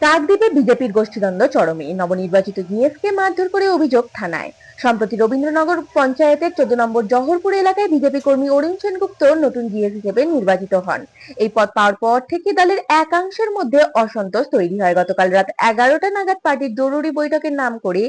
কাকদ্বীপে বিজেপির গোষ্ঠীদ্বন্দ্ব চরমে। নবনির্বাচিত জিএসকে মারধর করে অভিযোগ থানায়। সম্প্রতি রবীন্দ্রনগর পঞ্চায়েতের চোদ্দ নম্বর জহরপুর এলাকায় বিজেপি কর্মী অরুণ সেনগুপ্ত নতুন জিএস হিসেবে নির্বাচিত হন। এই পদ পাওয়ার পর থেকে দলের একাংশের মধ্যে অসন্তোষ তৈরি হয়। গতকাল রাত এগারোটা নাগাদ পার্টির জরুরি বৈঠকের নাম করে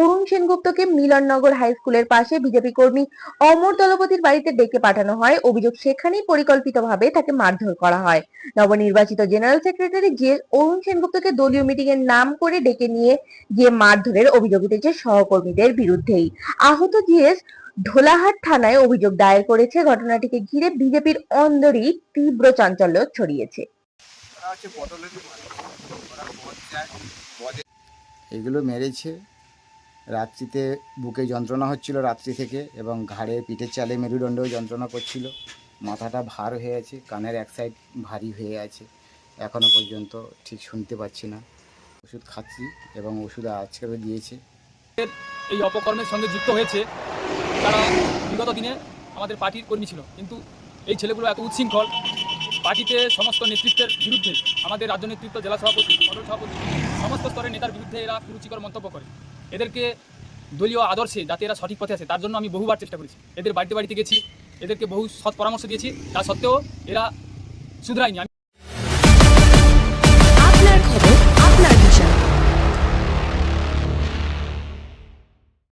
অরুণ সেনগুপ্তকে মিলননগর হাই স্কুলের পাশে বিজেপি কর্মী অমর দলপতির বাড়িতে ডেকে পাঠানো হয়। অভিযোগ সেখানেই পরিকল্পিতভাবে তাকে মারধর করা হয়। নবনির্বাচিত জেনারেল সেক্রেটারি জি অরুণ সেনগুপ্তকে দলীয় মিটিং এর নাম করে ডেকে নিয়ে গিয়ে মারধরের অভিযোগ উঠেছে সহকর্মীদের বিরুদ্ধেই আহত জিএস ঢোলাহাট থানায় অভিযোগ দায়ের করেছে। ঘটনাটিকে ঘিরে বিজেপির অন্দরই তীব্র চাঞ্চল্য ছড়িয়েছে। এগুলো মেরেছে। রাত্রিতে বুকে যন্ত্রণা হচ্ছিল রাত্রি থেকে এবং ঘাড়ে পিঠের চালে মেরুদণ্ডেও যন্ত্রণা করছিল। মাথাটা ভার হয়ে আছে, কানের এক সাইড ভারী হয়ে আছে। এখনও পর্যন্ত ঠিক শুনতে পাচ্ছি না। ওষুধ খাচ্ছি এবং ওষুধ আজকেও দিয়েছে। এই অপকর্মের সঙ্গে যুক্ত হয়েছে, তারা বিগত দিনে আমাদের পার্টির কর্মী ছিল। কিন্তু এই ছেলেগুলো এত উচ্ছৃঙ্খল, পার্টিতে সমস্ত নেতৃত্বের বিরুদ্ধে, আমাদের রাজ্য নেতৃত্ব, জেলা সভাপতি, মন্ডল সভাপতি, সমস্ত স্তরের নেতার বিরুদ্ধে এরা কুরুচিকর মন্তব্য করে। এদেরকে দলীয় আদর্শে যাতে এরা সঠিক পথে আসে, তার জন্য আমি বহুবার চেষ্টা করেছি। এদের বাড়িতে বাড়িতে গেছি, এদেরকে বহু সৎ পরামর্শ দিয়েছি। তা সত্ত্বেও এরা শুধরায়নি।